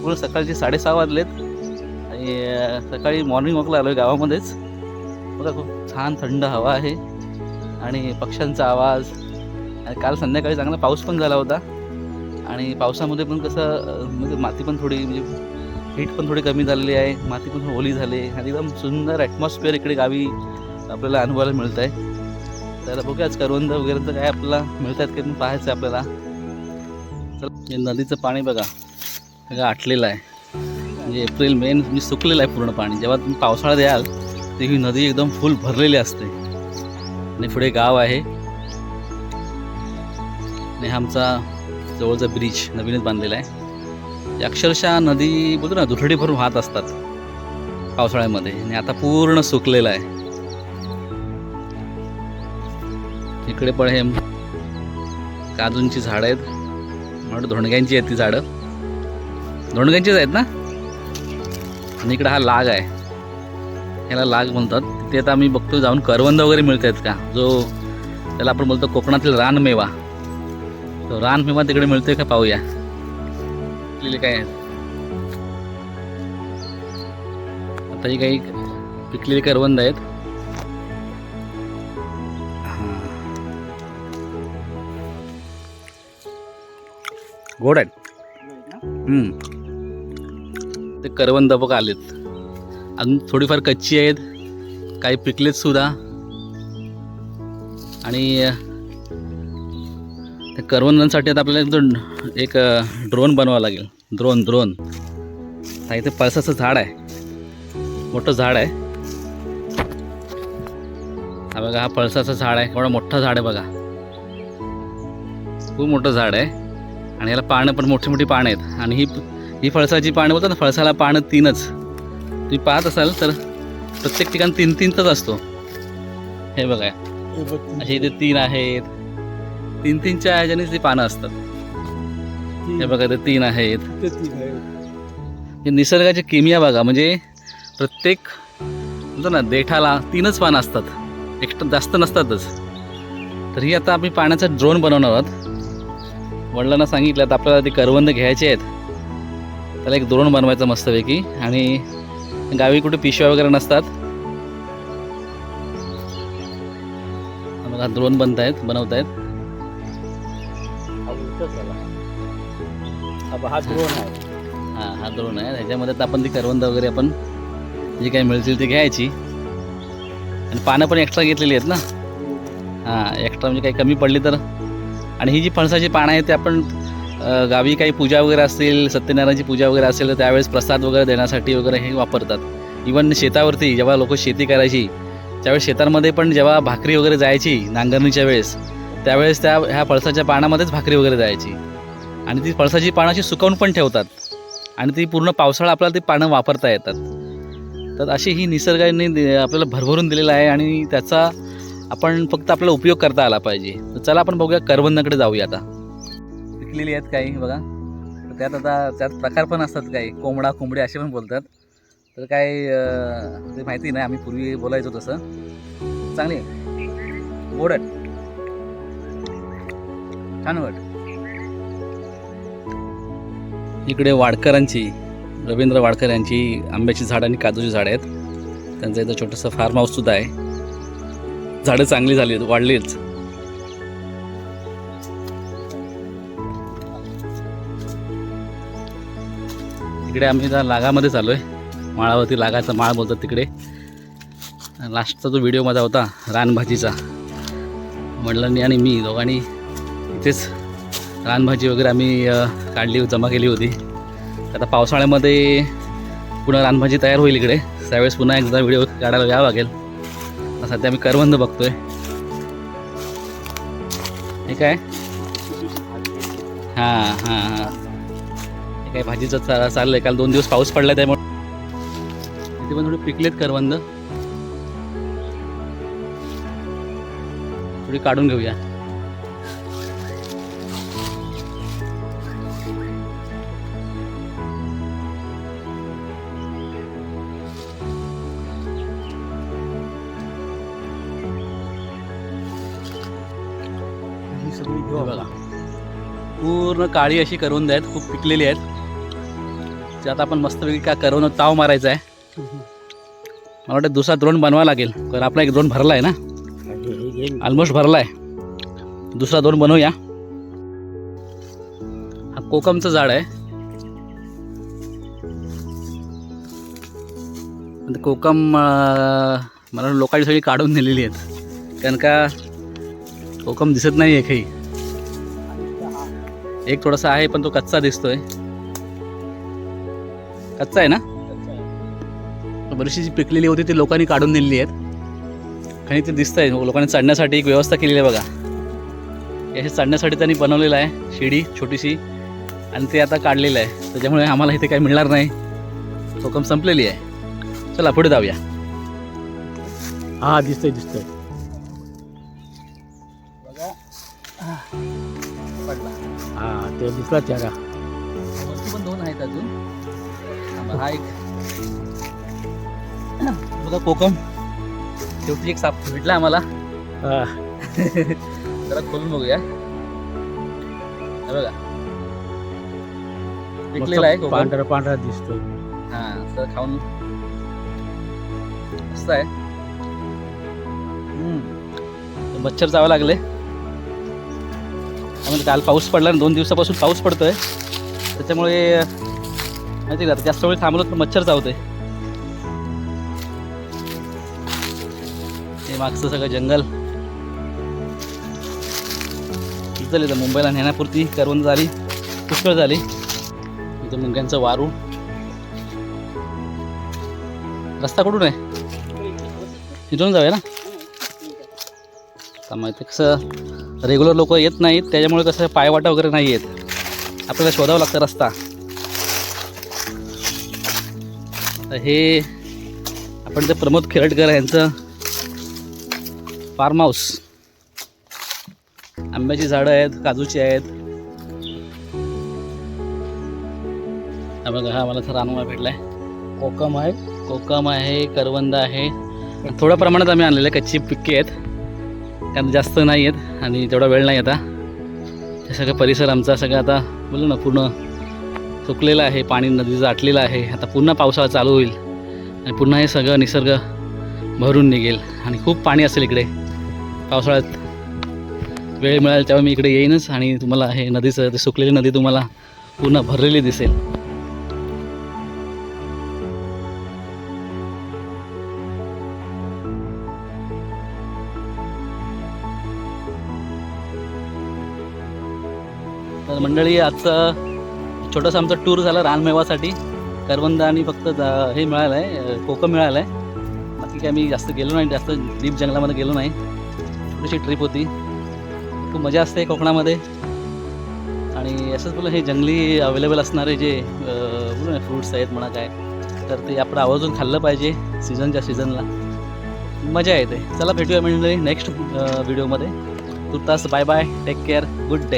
पूर्ण सकाळचे साडेसहा वाजलेत. आणि सकाळी मॉर्निंग वॉकला आलो आहे गावामध्येच. बघा खूप छान थंड हवा आहे. आणि पक्ष्यांचा आवाज. आणि काल संध्याकाळी चांगला पाऊस पण झाला होता. आणि पावसामध्ये पण कसं म्हणजे माती पण थोडी म्हणजे हीट पण थोडी कमी झालेली आहे. माती पण ओली झाली आणि एकदम सुंदर ॲटमॉस्फिअर इकडे गावी आपल्याला अनुभवायला मिळत आहे तर बघूया आज करवंद वगैरे तर काय आपल्याला मिळतात की पाहायचं आहे आपल्याला. चला नदीचं पाणी बघा. सगळं आटलेलं आहे. म्हणजे एप्रिल मे मी सुकलेलं आहे पूर्ण पाणी. जेव्हा तुम्ही पावसाळ्यात याल तर ही नदी एकदम फुल भरलेली असते. आणि पुढे गाव आहे. आणि हा आमचा जवळचा ब्रिज नवीनच बांधलेला आहे. अक्षरशः नदी बोलतो ना दुथडी भरून वाहत असतात पावसाळ्यामध्ये. आणि आता पूर्ण सुकलेलं आहे. इकडे पण हे काजूंची झाडं आहेत. म्हणून धोंडग्यांची आहेत ती झाडं. धोंडग्यांचीच आहेत ना? आणि इकडे हा लाग आहे. ह्याला लाग म्हणतात. तिथे आता आम्ही बघतो जाऊन करवंद वगैरे मिळत आहेत का? जो त्याला आपण बोलतो कोकणातील रानमेवा तो रानमेवा तिकडे मिळतोय का पाहूया. पिकलेले काय आता ही काही पिकलेली करवंद आहेत. हां. गोड आहेत. ते करवंद बघ आलेत. अजून थोडीफार कच्ची आहेत. काही पिकलेत सुद्धा. आणि त्या करवंदांसाठी आता आपल्याला एक एक ड्रोन बनवावा लागेल. ड्रोन ड्रोन हा इथे पळसाचं झाड आहे. मोठं झाड आहे. हा बघा हा पळसाचं झाड आहे. एवढा मोठं झाड आहे बघा. खूप मोठं झाड आहे. आणि याला पानं पण मोठी मोठी पानं आहेत. आणि ही ही फळसाची पानं बोलतात ना फळसाला पानं तीनच. तुम्ही पाहत असाल तर प्रत्येक ठिकाणी तीन तीनचाच असतो. हे बघा. असे इथे तीन आहेत. तीन तीनच्या ह्याच्यानेच ती पानं असतात. हे बघा ते तीन आहेत. हे निसर्गाची किमिया बघा म्हणजे प्रत्येक म्हणतो ना देठाला तीनच पानं असतात. एकटं जास्त नसतातच. तर ही आता आम्ही पाण्याचा ड्रोन बनवणार आहोत. वडिलांना सांगितलं तर आपल्याला ते करवंद घ्यायचे आहेत. त्याला एक ड्रोन बनवायचं मस्तपैकी. आणि गावी कुठे पिशव्या वगैरे नसतात. हा बघा ड्रोन बनत आहेत बनवत आहेत हा ड्रोन आहे. हां हा ड्रोन आहे. ह्याच्यामध्ये आपण ती करवंद वगैरे आपण जी काही मिळतील ती घ्यायची. आणि पानं पण एक्स्ट्रा घेतलेली आहेत ना. हां एक्स्ट्रा म्हणजे काही कमी पडली तर. आणि ही जी फणसाची पानं आहेत ते आपण गावी काही पूजा वगैरे असतील सत्यनारायणची पूजा वगैरे असेल तर त्यावेळेस प्रसाद वगैरे देण्यासाठी वगैरे हे वापरतात. इवन शेतावरती जेव्हा लोक शेती करायची त्यावेळेस शेतांमध्ये पण जेव्हा भाकरी वगैरे जायची नांगरणीच्या वेळेस त्यावेळेस त्या ह्या फळसाच्या पानामध्येच भाकरी वगैरे जायची. आणि ती फळसाची पानं अशी सुकवून पण ठेवतात. आणि ती पूर्ण पावसाळा आपल्याला ती पानं वापरता येतात. तर अशी ही निसर्गाने आपल्याला भरभरून दिलेलं आहे आणि त्याचा आपण फक्त आपला उपयोग करता आला पाहिजे. तर चला आपण बघूया करवंदाकडे जाऊया आता. विकलेली आहेत काही बघा. तर त्यात आता त्यात प्रकार पण असतात काही. कोंबडा कोंबडी असे पण बोलतात. तर काय ते माहिती नाही आम्ही पूर्वी बोलायचो तसं. चांगली आहे. गोड छान वाट इकडे वाडकरांची रवींद्र वाडकर यांची आंब्याची झाडं आणि काजूची झाडं आहेत. त्यांचं इथं छोटंसं फार्म हाऊससुद्धा आहे. झाडं चांगली झाली आहेत वाढलीच. इकडे आम्ही त्या लागामध्ये चालू आहे माळावरती लागाचा माळ बोलतात तिकडे. लास्टचा जो व्हिडिओ माझा होता रानभाजीचा. वडिलांनी आणि मी दोघांनी इथेच रानभाजी वगैरे आम्ही काढली जमा केली होती. आता पावसाळ्यामध्ये पुन्हा रानभाजी तयार होईल इकडे. त्यावेळेस पुन्हा एकदा व्हिडिओ काढायला यावं लागेल. सध्या आम्ही करवंद बघतोय. ठीक काय? हां हां हां. काय भाजीचं चा चाललंय. काल दोन दिवस पाऊस पडला त्यामुळे. इथे पण थोडी पिकलेत करवंद. थोडी काढून घेऊया. पूर्ण काळी अशी करवंद आहेत खूप पिकलेली आहेत. जे आता आपण मस्तपैकी का करून ताव मारायचा आहे. मला वाटतं दुसरा द्रोण बनवावा लागेल. कारण आपला एक द्रोण भरला आहे ना. ऑलमोस्ट भरला आहे दुसरा द्रोण बनवूया. हा कोकमचं झाड आहे. कोकम मला लोकांची सगळी काढून नेलेली आहेत. कारण का कोकम दिसत नाही आहे काही. एक थोडासा आहे पण तो कच्चा दिसतोय. कच्चा आहे ना? बरीचशी जी पिकलेली होती ती लोकांनी काढून दिलेली आहेत. आणि ते दिसत आहे लोकांनी चढण्यासाठी एक व्यवस्था केलेली आहे बघा. याशी चढण्यासाठी त्यांनी बनवलेलं आहे शिडी छोटीशी आणि ते आता काढलेलं आहे. त्याच्यामुळे आम्हाला इथे काही मिळणार नाही. कोकम संपलेली आहे. चला पुढे जाऊया. हा दिसतंय दिसतंय. हा ते दिसला चारा पण दोन आहेत अजून. हा एक. बघा कोकम. शेवटी एक साप भेटला आम्हाला. जरा खोलून बघूया. बघा. पिकलेला आहे पांढरा पांढरा दिसतोय. हा तर खाऊन. मस्त आहे. मच्छर जावं लागले. काल पाऊस पडला ना दोन दिवसापासून पाऊस पडतोय. त्याच्यामुळे माहिती का जास्त वेळ थांबलो तर मच्छर चावते हे मागचं सगळं जंगल. झाली तर मुंबईला नेण्यापुरती करवंद झाली. पुष्कळ झाली. इथं मुंग्यांचं वारू. रस्ता कुठून आहे? इथून जाऊया ना? आता माहिती कसं रेग्युलर लोक येत नाहीत त्याच्यामुळे कसं पायवाटा वगैरे नाही येत. आपल्याला शोधावं लागतं रस्ता. तर हे आपण ते प्रमोद खेरडकर यांचं फार्म हाऊस आंब्याची झाडं आहेत काजूची आहेत. हा बघा हा मला रानवा भेटलाय. कोकम आहे. कोकम आहे करवंद आहे. थोड्या प्रमाणात आम्ही आणलेले कच्ची पिके आहेत. कारण जास्त नाही आहेत आणि तेवढा वेळ नाही आता. सगळं परिसर आमचा सगळं आता बोलू ना पूर्ण सुकलेलं आहे पाणी नदीचं आटलेलं आहे. आता पुन्हा पावसाळा चालू होईल आणि पुन्हा हे सगळं निसर्ग भरून निघेल आणि खूप पाणी असेल इकडे. पावसाळ्यात वेळ मिळाल तेव्हा मी इकडे येईनच आणि तुम्हाला हे नदीचं ते सुकलेली नदी तुम्हाला पूर्ण भरलेली दिसेल. तर मंडळी आजचं छोटंसं आमचं टूर झालं रानमेवासाठी करवंद आणि फक्त हे मिळालं आहे कोकम मिळालं आहे बाकी काय मी जास्त गेलो नाही जास्त डीप जंगलामध्ये गेलो नाही. थोडीशी ट्रिप होती. खूप मजा असते कोकणामध्ये. आणि असंच बोला हे जंगली अवेलेबल असणारे जे बोलू ना फ्रूट्स आहेत म्हणा काय तर ते आपण आवर्जून खाल्लं पाहिजे सीझनच्या सीझनला मजा येते. चला भेटूया मंडळी नेक्स्ट व्हिडिओमध्ये तुर्तास bye bye take care good day